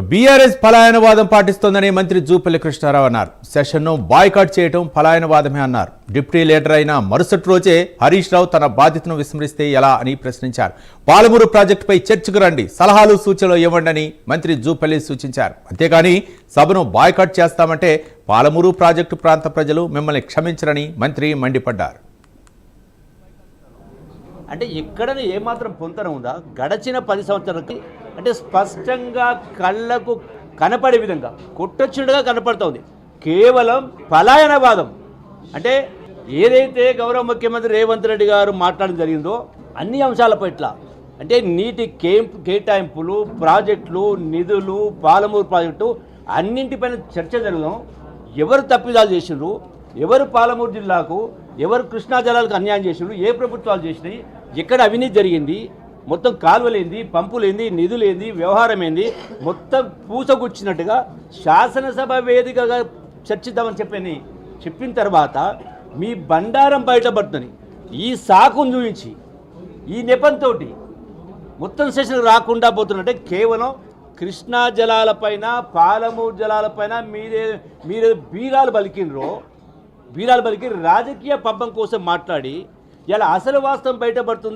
BRS పలాయనవాదం పాటిస్తోందని మంత్రి జూపల్లి కృష్ణారావు అన్నారు. సెషన్ను బాయ్కాట్ చేయడం పలాయనవాదమే అన్నారు. డిప్యూటీ లీడర్ అయిన మరుసటి రోజే హరీష్ రావు తన బాధ్యతను విస్మరిస్తే ఎలా అని ప్రశ్నించారు. పాలమూరు ప్రాజెక్టుపై చర్చకు రండి. సలహాలు సూచనలు ఇవ్వండి మంత్రి జూపల్లి సూచించారు. అంతేకాని సభను బాయ్కాట్ చేస్తామంటే పాలమూరు ప్రాజెక్టు ప్రాంత ప్రజలు మిమ్మల్ని క్షమించరని మంత్రి మండిపడ్డారు. అంటే ఇక్కడ ఏమాత్రం పొంతన ఉందా? గడచిన పది సంవత్సరాలకి అంటే స్పష్టంగా కళ్ళకు కనపడే విధంగా కొట్టొచ్చినట్టుగా కనపడుతోంది. కేవలం పలాయనవాదం. అంటే ఏదైతే గౌరవ ముఖ్యమంత్రి రేవంత్ రెడ్డి గారు మాట్లాడడం జరిగిందో అన్ని అంశాల పట్ల అంటే నీటి కేంప్ కేటాయింపులు ప్రాజెక్టులు నిధులు పాలమూరు ప్రాజెక్టు అన్నింటిపైన చర్చ జరగడం ఎవరు తప్పిదాలు చేసిండ్రు? ఎవరు పాలమూరు జిల్లాకు ఎవరు కృష్ణా జలాలకు అన్యాయం చేసిండ్రు? ఏ ప్రభుత్వాలు చేసినాయి? ఎక్కడ అవినీతి జరిగింది? మొత్తం కాలువలేంది పంపులేంది నిధులేంది వ్యవహారం ఏంది మొత్తం పూసగుచ్చినట్టుగా శాసనసభ వేదికగా చర్చిద్దామని చెప్పని చెప్పిన తర్వాత మీ బండారం బయటపడుతుంది. ఈ సాకును చూపించి ఈ నెపంతో మొత్తం సెషన్ రాకుండా పోతున్నట్టే కేవలం కృష్ణా జలాలపైన పాలమూరు జలాలపైన మీరే మీరు బీరాలు పలికినరో బీరాలు పలికి రాజకీయ పబ్బం కోసం మాట్లాడి ఇలా అసలు వాస్తవం బయటపడుతుంది.